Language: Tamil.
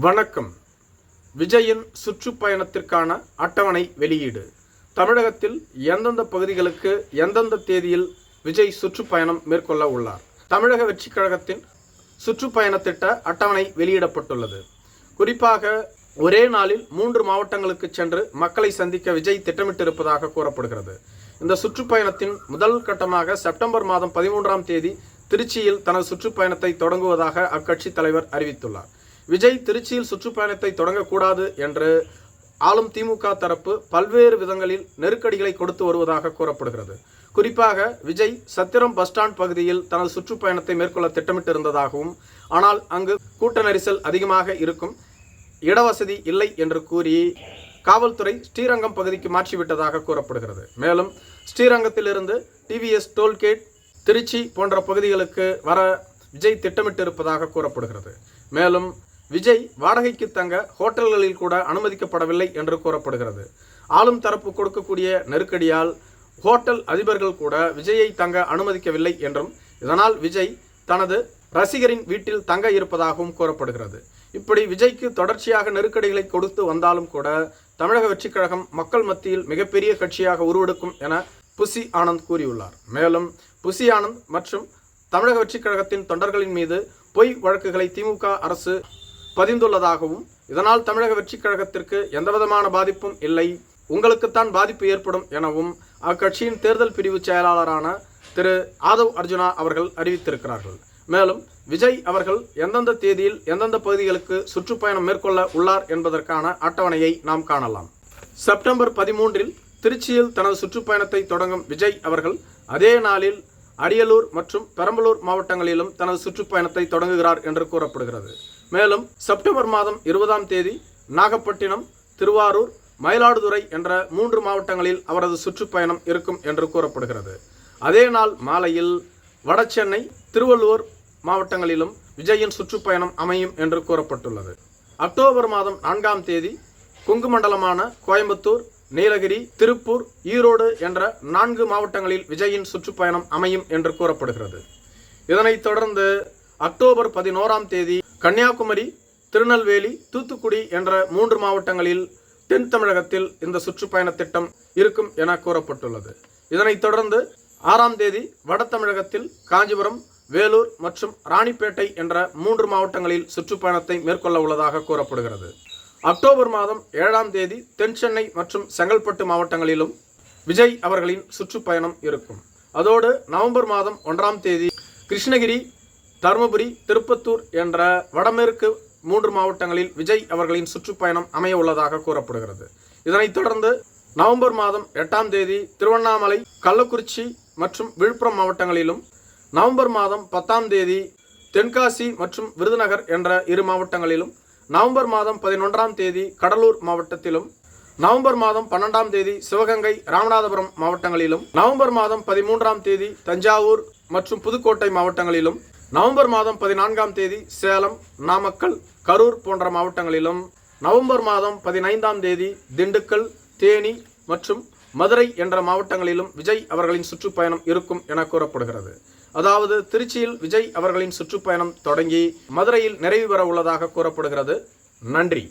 வணக்கம். விஜயின் சுற்றுப்பயணத்திற்கான அட்டவணை வெளியீடு. தமிழகத்தில் எந்தெந்த பகுதிகளுக்கு எந்தெந்த தேதியில் விஜய் சுற்றுப்பயணம் மேற்கொள்ள உள்ளார்? தமிழக வெற்றிக் கழகத்தின் சுற்றுப்பயண திட்ட அட்டவணை வெளியிடப்பட்டுள்ளது. குறிப்பாக ஒரே நாளில் மூன்று மாவட்டங்களுக்கு சென்று மக்களை சந்திக்க விஜய் திட்டமிட்டிருப்பதாக கூறப்படுகிறது. இந்த சுற்றுப்பயணத்தின் முதல் கட்டமாக செப்டம்பர் மாதம் பதிமூன்றாம் தேதி திருச்சியில் தனது சுற்றுப்பயணத்தை தொடங்குவதாக அக்கட்சி தலைவர் அறிவித்துள்ளார். விஜய் திருச்சியில் சுற்றுப்பயணத்தை தொடங்கக்கூடாது என்று ஆளும் திமுக தரப்பு பல்வேறு விதங்களில் நெருக்கடிகளை கொடுத்து வருவதாக கூறப்படுகிறது. குறிப்பாக விஜய் சத்திரம் பஸ் ஸ்டாண்ட் பகுதியில் தனது சுற்றுப்பயணத்தை மேற்கொள்ள திட்டமிட்டிருந்ததாகவும் ஆனால் அங்கு கூட்ட நெரிசல் அதிகமாக இருக்கும் இடவசதி இல்லை என்று கூறி காவல்துறை ஸ்ரீரங்கம் பகுதிக்கு மாற்றிவிட்டதாக கூறப்படுகிறது. மேலும் ஸ்ரீரங்கத்திலிருந்து டிவிஎஸ் டோல்கேட் திருச்சி போன்ற பகுதிகளுக்கு வர விஜய் திட்டமிட்டிருப்பதாக கூறப்படுகிறது. மேலும் விஜய் வாடகைக்கு தங்க ஹோட்டல்களில் கூட அனுமதிக்கப்படவில்லை என்று கூறப்படுகிறது. ஆளும் தரப்பு கொடுக்கக்கூடிய நெருக்கடியால் ஹோட்டல் அதிபர்கள் கூட விஜயை தங்க அனுமதிக்கவில்லை என்றும் இதனால் விஜய் தனது ரசிகரின் வீட்டில் தங்க இருப்பதாகவும் கூறப்படுகிறது. இப்படி விஜய்க்கு தொடர்ச்சியாக நெருக்கடிகளை கொடுத்து வந்தாலும் கூட தமிழக வெற்றிக் கழகம் மக்கள் மத்தியில் மிகப்பெரிய கட்சியாக உருவெடுக்கும் என புசி ஆனந்த் கூறியுள்ளார். மேலும் புசி ஆனந்த் மற்றும் தமிழக வெற்றிக் கழகத்தின் தொண்டர்களின் மீது பொய் வழக்குகளை திமுக அரசு பதிந்துள்ளதாகவும் இதனால் தமிழக வெற்றிக் கழகத்திற்கு எந்தவிதமான பாதிப்பும் இல்லை. உங்களுக்குத்தான் பாதிப்பு ஏற்படும் எனவும் அக்கட்சியின் தேர்தல் பிரிவு செயலாளரான திரு ஆதவ் அர்ஜுனா அவர்கள் அறிவித்திருக்கிறார்கள். மேலும் விஜய் அவர்கள் எந்தெந்த தேதியில் எந்தெந்த பகுதிகளுக்கு சுற்றுப்பயணம் மேற்கொள்ள உள்ளார் என்பதற்கான அட்டவணையை நாம் காணலாம். செப்டம்பர் பதிமூன்றில் திருச்சியில் தனது சுற்றுப்பயணத்தை தொடங்கும் விஜய் அவர்கள் அதே நாளில் அரியலூர் மற்றும் பெரம்பலூர் மாவட்டங்களிலும் தனது சுற்றுப்பயணத்தை தொடங்குகிறார் என்று கூறப்படுகிறது. மேலும் செப்டம்பர் மாதம் இருபதாம் தேதி நாகப்பட்டினம் திருவாரூர் மயிலாடுதுறை என்ற மூன்று மாவட்டங்களில் அவரது சுற்றுப்பயணம் இருக்கும் என்று கூறப்படுகிறது. அதே நாள் மாலையில் வடசென்னை திருவள்ளூர் மாவட்டங்களிலும் விஜயின் சுற்றுப்பயணம் அமையும் என்று கூறப்பட்டுள்ளது. அக்டோபர் மாதம் நான்காம் தேதி கொங்கு மண்டலமான கோயம்புத்தூர் நீலகிரி திருப்பூர் ஈரோடு என்ற நான்கு மாவட்டங்களில் விஜயின் சுற்றுப்பயணம் அமையும் என்று கூறப்படுகிறது. இதனைத் தொடர்ந்து அக்டோபர் பதினோராம் தேதி கன்னியாகுமரி திருநெல்வேலி தூத்துக்குடி என்ற மூன்று மாவட்டங்களில் தென் தமிழகத்தில் இந்த சுற்றுப்பயண திட்டம் இருக்கும் என கூறப்பட்டுள்ளது. இதனைத் தொடர்ந்து ஆறாம் தேதி வட தமிழகத்தில் காஞ்சிபுரம் வேலூர் மற்றும் ராணிப்பேட்டை என்ற மூன்று மாவட்டங்களில் சுற்றுப்பயணத்தை மேற்கொள்ள உள்ளதாக கூறப்படுகிறது. அக்டோபர் மாதம் ஏழாம் தேதி தென் சென்னை மற்றும் செங்கல்பட்டு மாவட்டங்களிலும் விஜய் அவர்களின் சுற்றுப்பயணம் இருக்கும். அதோடு நவம்பர் மாதம் ஒன்றாம் தேதி கிருஷ்ணகிரி தருமபுரி திருப்பத்தூர் என்ற வடமேற்கு மூன்று மாவட்டங்களில் விஜய் அவர்களின் சுற்றுப்பயணம் அமைய உள்ளதாக கூறப்படுகிறது. இதனைத் தொடர்ந்து நவம்பர் மாதம் எட்டாம் தேதி திருவண்ணாமலை கள்ளக்குறிச்சி மற்றும் விழுப்புரம் மாவட்டங்களிலும் நவம்பர் மாதம் பத்தாம் தேதி தென்காசி மற்றும் விருதுநகர் என்ற இரு மாவட்டங்களிலும் நவம்பர் மாதம் பதினொன்றாம் தேதி கடலூர் மாவட்டத்திலும் நவம்பர் மாதம் பன்னெண்டாம் தேதி சிவகங்கை ராமநாதபுரம் மாவட்டங்களிலும் நவம்பர் மாதம் பதிமூன்றாம் தேதி தஞ்சாவூர் மற்றும் புதுக்கோட்டை மாவட்டங்களிலும் நவம்பர் மாதம் பதினான்காம் தேதி சேலம் நாமக்கல் கரூர் போன்ற மாவட்டங்களிலும் நவம்பர் மாதம் பதினைந்தாம் தேதி திண்டுக்கல் தேனி மற்றும் மதுரை என்ற மாவட்டங்களிலும் விஜய் அவர்களின் சுற்றுப்பயணம் இருக்கும் என கூறப்படுகிறது. அதாவது திருச்சியில் விஜய் அவர்களின் சுற்றுப்பயணம் தொடங்கி மதுரையில் நிறைவு பெற உள்ளதாக கூறப்படுகிறது. நன்றி.